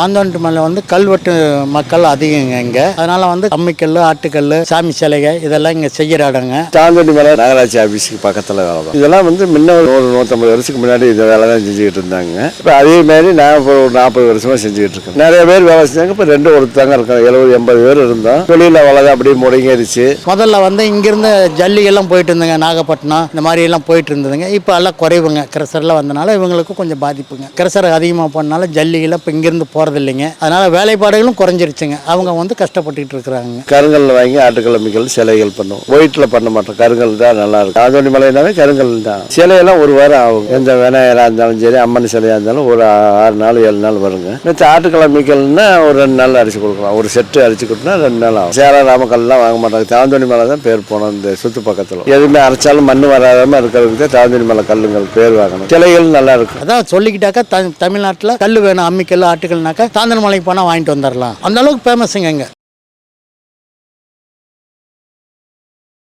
தாந்தோண்டி மலை வந்து கல்வெட்டு மக்கள் அதிகங்க இங்க. அதனால வந்து கம்மிக்கல் ஆட்டுக்கல் சாமி சிலைகள் இதெல்லாம் இங்க செய்யற இடங்க. தாந்தோண்டி மலை நகராட்சி ஆஃபீஸுக்கு பக்கத்தில் வேலை தான். இதெல்லாம் வந்து முன்ன ஒரு நூறு நூற்றம்பது வருஷத்துக்கு முன்னாடி இந்த வேலை தான் செஞ்சுக்கிட்டு இருந்தாங்க. இப்போ அதே மாதிரி நான் இப்போ ஒரு நாற்பது வருஷமாக செஞ்சுக்கிட்டு இருக்கேன். நிறைய பேர் வேலை செஞ்சாங்க. இப்போ ரெண்டு ஒருத்தாங்க இருக்கோம் எழுபது எண்பது பேர் இருந்தோம் தொழிலில் வளர்ந்து அப்படியே முடங்கிருச்சு. முதல்ல வந்து இங்கிருந்து ஜல்லிகள்லாம் போயிட்டு இருந்துங்க. நாகப்பட்டினம் இந்த மாதிரி எல்லாம் போயிட்டு இருந்ததுங்க. இப்போ எல்லாம் குறைவுங்க. கிரசர்லாம் வந்தனால இவங்களுக்கு கொஞ்சம் பாதிப்புங்க. கிரசர் அதிகமாக போனால ஜல்லிகள்லாம் இப்போ இங்கிருந்து போறது இல்லைங்க அதனால வேலைப்பாடுகளும் குறைஞ்சிருச்சுங்க. அவங்க வந்து கஷ்டப்பட்டுக்கிட்டு இருக்கிறாங்க கருங்கல் வாங்கி ஆட்டுக்கிழமைகள் சிலைகள் பண்ணுவோம் ஒயிட்டில் பண்ண மாட்டோம். கருங்கல் தான் நல்லா இருக்கும். தாந்தோண்டி மலைனாவே கருங்கல் தான். சிலையெல்லாம் ஒரு வாரம் ஆகும் எந்த விநாயகராக இருந்தாலும் சரி அம்மன் சிலையாக இருந்தாலும் ஒரு ஆறு நாள் ஏழு நாள் வருங்க. மிச்ச ஆட்டுக்கிழமைகள்னா ஒரு ரெண்டு நாள் அரிசி கொடுக்கலாம். ஒரு செட்டு அரிசி கொடுத்தா ரெண்டு நாள் ஆகும். சேர ராமக்கல்லாம் வாங்க மாட்டாங்க. தாந்தோணி மலை தான் பேர் போனோம் இந்த சுத்து பக்கத்தில். எதுவுமே அரைச்சாலும் மண் வராமல் இருக்கிறதுக்கு தாந்தோணி மலை கல்லுங்கள் பேர் வாங்கணும். சிலைகள் நல்லா இருக்கும். அதான் சொல்லிக்கிட்டாக்கா தமிழ்நாட்டில் கல் வேணும் அம்மிக்கல் ஆட்டுக்கல்னாக்கா தாந்தன மலைக்கு போனால் வாங்கிட்டு வந்துடலாம். அந்த அளவுக்கு ஃபேமஸுங்க இங்கே.